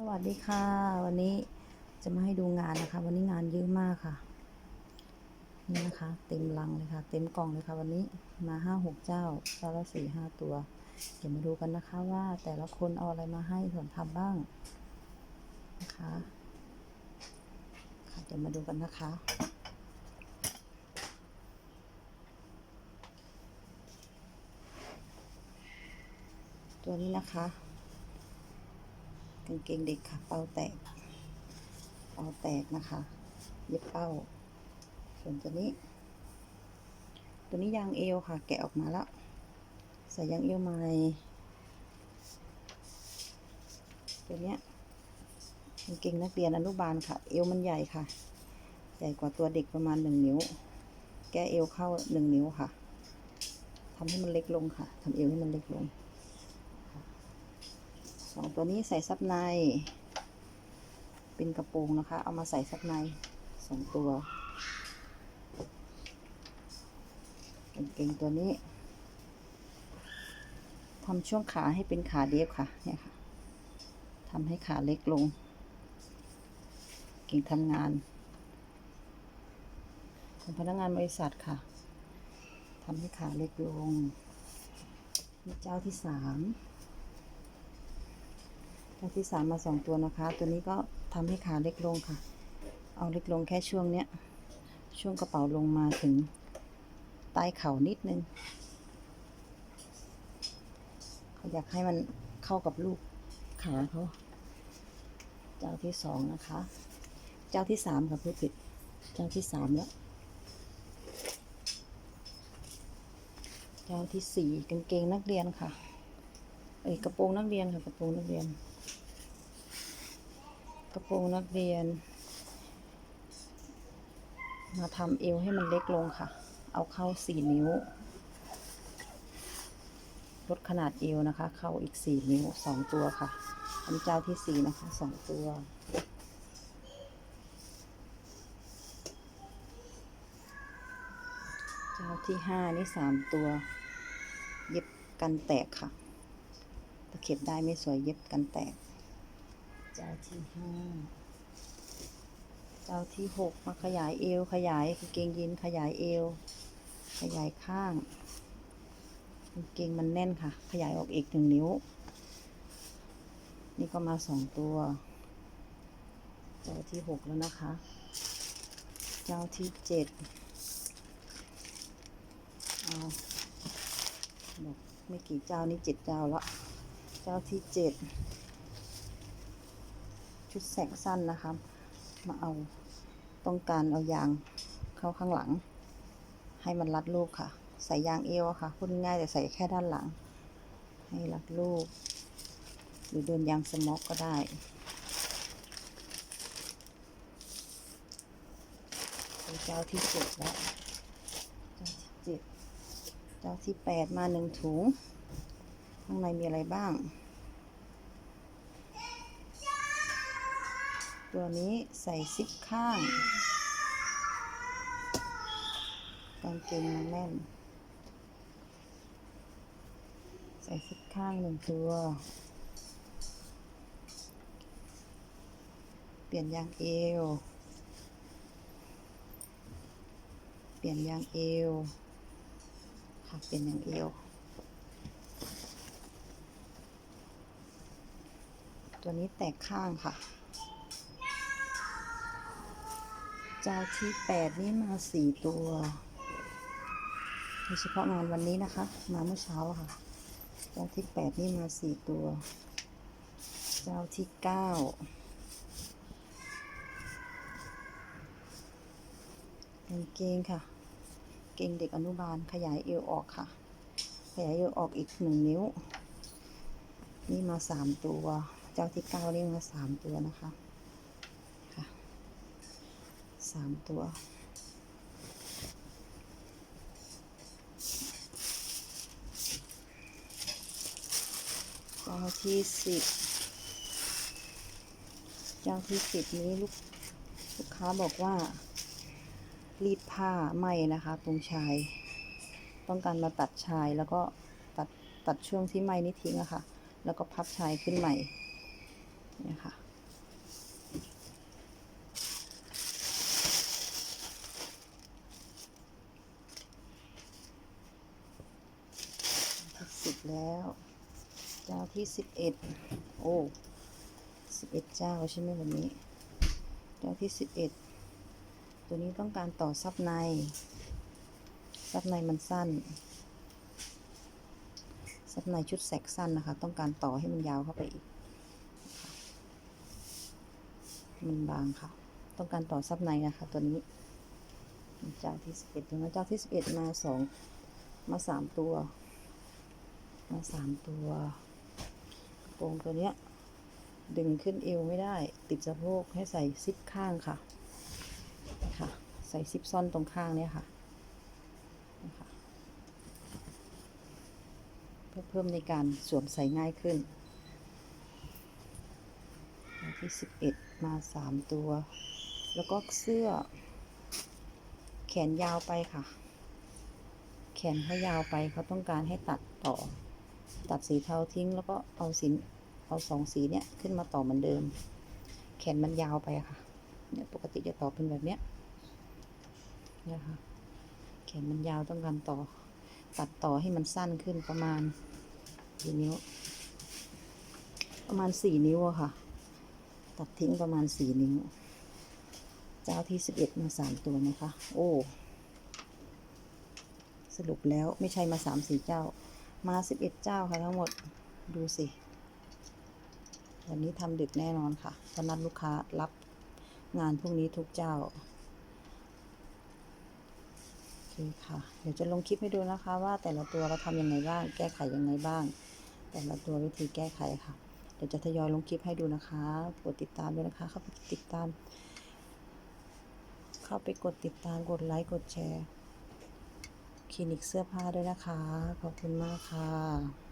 สวัสดีค่ะ วันนี้จะมาให้ดูงานนะคะ วันนี้งานเยอะมากค่ะ นี่นะคะ เต็มลังเลยค่ะ เต็มกล่องเลยค่ะ วันนี้มาห้าหกเจ้าเจ้าละสี่ห้าตัว เดี๋ยวมาดูกันนะคะว่าแต่ละคนเอาอะไรมาให้ส่วนทำบ้างนะคะค่ะเดี๋ยวมาดูกันนะคะตัวนี้นะคะ กางเกงเด็กค่ะ เป้าแตก เป้าแตกนะคะ เย็บเป้า ส่วนตัวนี้ ตัวนี้ยางเอวค่ะ แกะออกมาแล้ว ใส่ยางเอวใหม่ตัวเนี้ยกางเกงนักเรียนอนุบาลค่ะ เอวมันใหญ่ค่ะ ใหญ่กว่าตัวเด็กประมาณหนึ่งนิ้ว แก้เอวเข้าหนึ่งนิ้วค่ะทำให้มันเล็กลงค่ะทำเอวให้มันเล็กลง สองตัวนี้ใส่ซับใน เป็นกระโปรงนะคะ เอามาใส่ซับในสองตัวกางเกงตัวนี้ทำช่วงขาให้เป็นขาเดฟค่ะเนี่ยค่ะทำให้ขาเล็กลง เก่งทำงานของพนักงานบริษัทค่ะทำให้ขาเล็กลงนี่เจ้าที่สาม ตัวที่สามมาสองตัวนะคะ ตัวนี้ก็ทำให้ขาเล็กลงค่ะ เอาเล็กลงแค่ช่วงเนี้ย ช่วงกระเป๋าลงมาถึงใต้เข่านิดนึงเขาอยากให้มันเข้ากับลูกขาเขาเจ้าที่สองนะคะ เจ้าที่สามค่ะพูดผิด เจ้าที่สามแล้ว เจ้าที่สี่กางเกงนักเรียนค่ะ เอ้ยกระโปรงนักเรียนค่ะกระโปรงนักเรียน ระโปรงนักเรียน มาทำเอวให้มันเล็กลงค่ะ เอาเข้าสี่นิ้ว ลดขนาดเอวนะคะ เข้าอีกสี่นิ้วสองตัวค่ะ อันเจ้าที่สี่นะคะสองตัวเจ้าที่ห้านี่สามตัว เย็บกันแตกค่ะ ตะเข็บได้ไม่สวยเย็บกันแตก เจ้าที่ห้าเจ้าที่หกมาขยายเอว ขยายกางเกงยีนขยายเอว ขยายข้างกางเกงมันแน่นค่ะ ขยายออกอีกหนึ่งนิ้ว นี่ก็มาสองตัว เจ้าที่หกแล้วนะคะ เจ้าที่เจ็ดเอาบอกไม่กี่เจ้านี่เจ็ดเจ้าละ เจ้าที่เจ็ด ชุดแสกสั้นนะคะ มาเอาต้องการเอายางเข้าข้างหลัง ให้มันรัดรูปค่ะ ใส่ยางเอวค่ะพูดง่ายแต่ใส่แค่ด้านหลัง ให้รัดรูปหรือเดินยางสม็อกก็ได้เจ้าที่เจ็ดแล้วเจ้าที่เจ็ดเจ้าที่แปดมาหนึ่งถุง ข้างในมีอะไรบ้าง ตัวนี้ใส่ซิปข้างกางเกงมันแน่น ใส่ซิปข้างหนึ่งตัว เปลี่ยนยางเอว เปลี่ยนยางเอวค่ะเปลี่ยนยางเอวตัวนี้แตกข้างค่ะ เจ้าที่แปดนี่มาสี่ตัวโดยเฉพาะงานวันนี้นะคะ มาเมื่อเช้าค่ะ เจ้าที่แปดนี่มาสี่ตัว เจ้าที่เก้ากางเกงค่ะ เกงเด็กอนุบาลขยายเอวออกค่ะ ขยายเอวออกอีกหนึ่งนิ้ว นี่มาสามตัว เจ้าที่เก้านี่มาสามตัวนะคะามตัว เจ้าที่สิบเจ้าที่สิบนี้ลูกลูกค้าบอกว่า รีดผ้าไหมนะคะ ตรงชาย ต้องการมาตัดชายแล้วก็ตัดตัดช่วงที่ไหมนี่ทิ้งอะค่ะ แล้วก็พับชายขึ้นใหม่เนี่ยค่ะ ที่สิบเอ็ดโอ้สิบเอ็ดเจ้าใช่ไหมวันนี้ เจ้าที่สิบเอ็ดตัวนี้ต้องการต่อซับใน ซับในมันสั้น ซับในชุดแสกสั้นนะคะ ต้องการต่อให้มันยาวเข้าไปอีกมันบางค่ะ ต้องการต่อซับในนะคะ ตัวนี้ เจ้าที่สิบเอ็ดตัวนั้เจ้าที่สิบเอ็ดมาสองมาสามตัว มาสามตัวกระโปรงตัวเนี้ย ดึงขึ้นเอวไม่ได้ ติดสะโพกให้ใส่ซิปข้างค่ะค่ะ ใส่ซิปซ่อนตรงข้างเนี่ยค่ะนะคะเพื่อเพิ่มในการสวมใส่ง่ายขึ้นที่สิบเอ็ดมาสามตัว แล้วก็เสื้อ แขนยาวไปค่ะ แขนเขายาวไปเขาต้องการให้ตัดต่อ ตัดสีเทาทิ้งแล้วก็เอาสีเอาสองสีเนี่ยขึ้นมาต่อเหมือนเดิม แขนมันยาวไปค่ะ เนี่ยปกติจะต่อเป็นแบบเนี้ยนี่ยค่ะแขนมันยาวต้องการต่อ ตัดต่อให้มันสั้นขึ้นประมาณกี่นิ้ว ประมาณสี่นิ้วอะค่ะ ตัดทิ้งประมาณสี่นิ้ว เจ้าที่สิบเอ็ดมาสามตัวนะคะ โอ้ สรุปแล้วไม่ใช่มาสามสี่เจ้า มาสิบเอ็ดเจ้าค่ะทั้งหมดดูสิวันนี้ทำดึกแน่นอนค่ะเพราะนัดลูกค้ารับงานพวกนี้ทุกเจ้าโอเคค่ะ เดี๋ยวจะลงคลิปให้ดูนะคะ ว่าแต่ละตัวเราทำยังไงบ้าง แก้ไขยังไงบ้าง แต่ละตัววิธีแก้ไขค่ะ เดี๋ยวจะทยอยลงคลิปให้ดูนะคะกดติดตามด้วยนะคะเข้าไปติดตาม เข้าไปกดติดตามกดไลค์กดแชร์ ลินิกเสื้อผ้าด้วยนะคะ ขอบคุณมากค่ะ